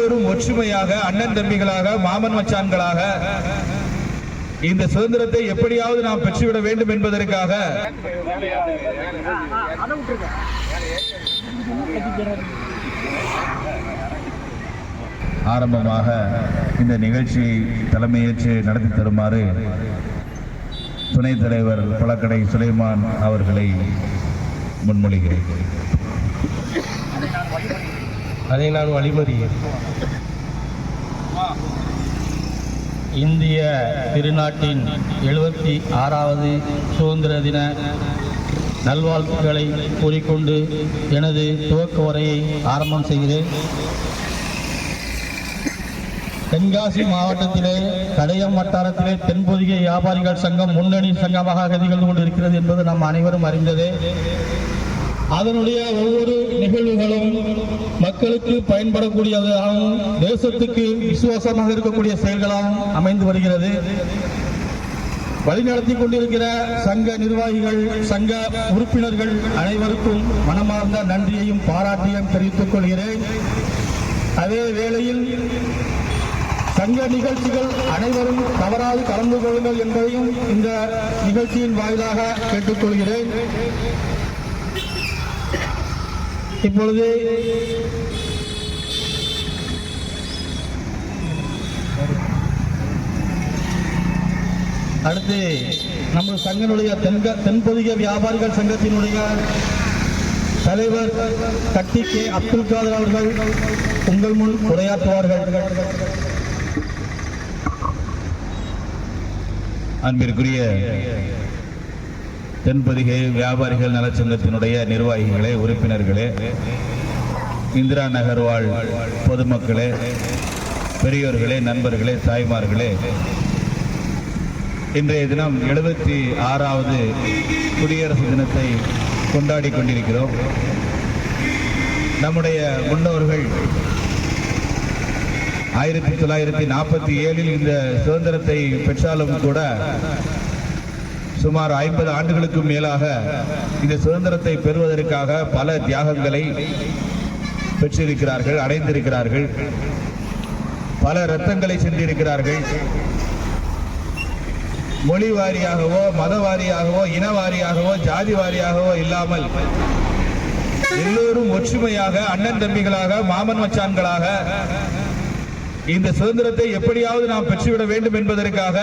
எல்லோரும் ஒற்றுமையாக அண்ணன் தம்பிகளாக மாமன் மச்சான்களாக இந்த சுதந்திரத்தை எப்படியாவது நாம் பெற்றுவிட வேண்டும் என்பதற்காக ஆரம்பமாக இந்த நிகழ்ச்சியை தலைமையேற்று நடத்தி தருமாறு துணைத் தலைவர் பழக்கடை சுலைமான் அவர்களை முன்மொழிகிறேன். அதை நான் வழிமறியேன் இந்திய திருநாட்டின் எழுபத்தி ஆறாவது சுதந்திர தின நல்வாழ்த்துக்களை கூறிக்கொண்டு எனது துவக்க உரையை ஆரம்பம் செய்கிறேன். தென்காசி மாவட்டத்திலே கடையம் வட்டாரத்திலே தென்பொதிகை வியாபாரிகள் சங்கம் முன்னணி சங்கமாக திகழ்ந்து கொண்டிருக்கிறது என்பது நாம் அனைவரும் அறிந்ததே. அதனுடைய ஒவ்வொரு நிகழ்வுகளும் மக்களுக்கு பயன்படக்கூடியதாகவும் தேசத்துக்கு விசுவாசமாக இருக்கக்கூடிய செயல்களாகவும் அமைந்து வருகிறது. வழிநடத்தி கொண்டிருக்கிற சங்க நிர்வாகிகள் சங்க உறுப்பினர்கள் அனைவருக்கும் மனமார்ந்த நன்றியையும் பாராட்டியும் தெரிவித்துக் கொள்கிறேன். அதே வேளையில் சங்க நிகழ்ச்சிகள் அனைவரும் தவறாது கலந்து கொள்ளுங்கள் என்பதையும் இந்த நிகழ்ச்சியின் வாயிலாக கேட்டுக்கொள்கிறேன் இப்பொழுது அடுத்து நம்ம சங்கனுடைய தென்க தென்பொதிக வியாபாரிகள் சங்கத்தினுடைய தலைவர் கட்டி கே அப்துல் காதர் அவர்கள் உங்கள் முன் உரையாற்றுவார்கள். அன்பிற்குரிய தென்பதிகை வியாபாரிகள் நலச்சங்கத்தினுடைய நிர்வாகிகளே உறுப்பினர்களே இந்திரா நகர் வாழ் பொதுமக்களே பெரியோர்களே நண்பர்களே தாய்மார்களே. இன்றைய தினம் எழுபத்தி ஆறாவது குடியரசு தினத்தை கொண்டாடி கொண்டிருக்கிறோம். நம்முடைய முன்னோர்கள் ஆயிரத்தி தொள்ளாயிரத்தி நாற்பத்தி ஏழில் இந்த சுதந்திரத்தை பெற்றாலும் கூட சுமார் ஐம்பது ஆண்டுகளுக்கும் மேலாக இந்த சுதந்திரத்தை பெறுவதற்காக பல தியாகங்களை பெற்றிருக்கிறார்கள் அடைந்திருக்கிறார்கள். பல ரத்தங்களை சென்றிருக்கிறார்கள். மொழி வாரியாகவோ மத வாரியாகவோ இன வாரியாகவோ ஜாதி வாரியாகவோ இல்லாமல் எல்லோரும் ஒற்றுமையாக அண்ணன் தம்பிகளாக மாமன் மச்சான்களாக இந்த சுதந்திரத்தை எப்படியாவது நாம் பெற்றுவிட வேண்டும் என்பதற்காக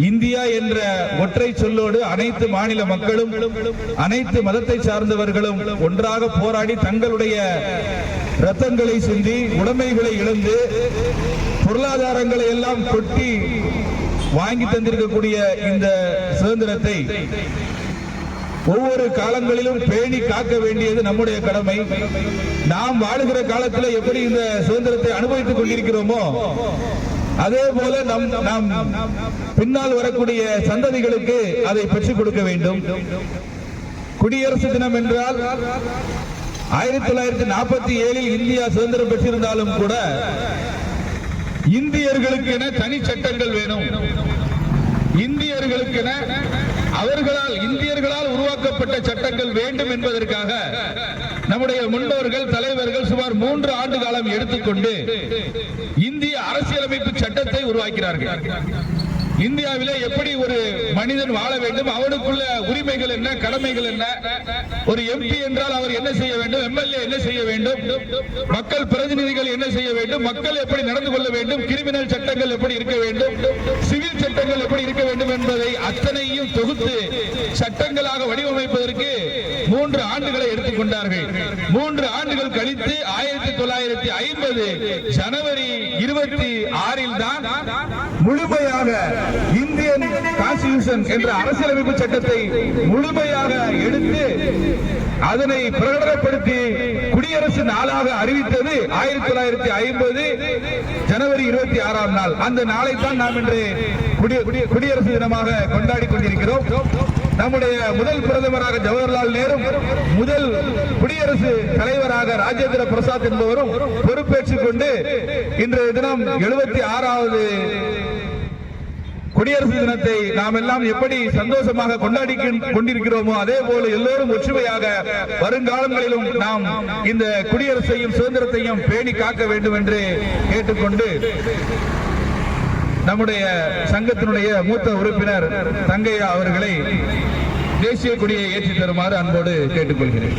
இந்தியா என்ற ஒற்றை சொல்லோடு அனைத்து மாநில மக்களும் அனைத்து மதத்தை சார்ந்தவர்களும் ஒன்றாக போராடி தங்களுடைய ரத்தங்களை சிந்தி உடைமைகளை இழந்து பொருளாதாரங்களை எல்லாம் கொட்டி வாங்கி தந்திருக்கக்கூடிய இந்த சுதந்திரத்தை ஒவ்வொரு காலங்களிலும் பேணி காக்க வேண்டியது நம்முடைய கடமை. நாம் வாழுகிற காலத்தில் எப்படி இந்த சுதந்திரத்தை அனுபவித்துக் கொண்டிருக்கிறோமோ அதே போல நம் நாம் பின்னால் வரக்கூடிய சந்ததிகளுக்கு அதை பெற்றுக் கொடுக்க வேண்டும். குடியரசு தினம் என்றால் ஆயிரத்தி தொள்ளாயிரத்தி நாற்பத்தி ஏழில் இந்தியா சுதந்திரம் பெற்றிருந்தாலும் கூட இந்தியர்களுக்கு என தனி சட்டங்கள் வேணும். இந்தியர்களுக்கென அவர்களால் இந்தியர்களால் உருவாக்கப்பட்ட சட்டங்கள் வேண்டும் என்பதற்காக நம்முடைய முன்னோர்கள் தலைவர்கள் சுமார் மூன்று ஆண்டு காலம் எடுத்துக்கொண்டு இந்திய அரசியலமைப்பு சட்டத்தை உருவாக்கிறார்கள் இந்தியாவிலே எப்படி ஒரு மனிதன் வாழ வேண்டும்? அவனுக்குள்ள உரிமைகள் என்ன? கடமைகள் என்ன? ஒரு எம்பி என்றால் அவர் என்ன செய்ய வேண்டும்? எம்எல்ஏ என்ன செய்ய வேண்டும்? மக்கள் பிரதிநிதிகள் என்ன செய்ய வேண்டும்? மக்கள் எப்படி நடந்து கொள்ள வேண்டும்? கிரிமினல் சட்டங்கள் எப்படி இருக்க வேண்டும்? சிவில் சட்டங்கள் எப்படி இருக்க வேண்டும் என்பதை அத்தனையும் தொகுத்து சட்டங்களாக வடிவமைப்பதற்கு மூன்று ஆண்டுகளை எடுத்துக்கொண்டார்கள் மூன்று ஆண்டுகள் கழித்து ஆயிரத்தி தொள்ளாயிரத்தி ஐம்பது ஜனவரி இருபத்தி ஆறில் தான் முழுமையாக இந்தியன் கான்ஸ்டியூஷன் என்ற அரசியலமைப்பு சட்டத்தை முழுமையாக எடுத்து அதனை பிரகடனப்படுத்தி குடியரசு நாளாக அறிவித்தது ஆயிரத்தி தொள்ளாயிரத்தி ஐம்பது ஜனவரி இருபத்தி ஆறாம் நாள். அந்த நாளை தான் நாம் இன்று குடியரசு தினமாக கொண்டாடி கொண்டிருக்கிறோம். நம்முடைய முதல் பிரதமராக ஜவஹர்லால் நேரு முதல் குடியரசு தலைவராக ராஜேந்திர பிரசாத் என்பவரும் பொறுப்பேற்றுக் கொண்டு இன்றைய தினம் எழுபத்தி ஆறாவது குடியரசு தினத்தை நாம் எல்லாம் எப்படி சந்தோஷமாக கொண்டாடி கொண்டிருக்கிறோமோ அதே போல எல்லோரும் ஒற்றுமையாக வருங்காலங்களிலும் நாம் இந்த குடியரசையும் சுதந்திரத்தையும் பேணி காக்க வேண்டும் என்று கேட்டுக்கொண்டு நம்முடைய சங்கத்தினுடைய மூத்த உறுப்பினர் தங்கையா அவர்களை தேசிய கொடியை ஏற்றி தருமாறு அன்போடு கேட்டுக்கொள்கிறேன்.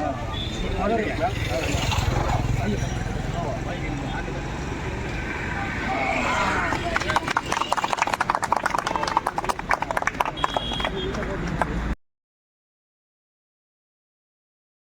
아,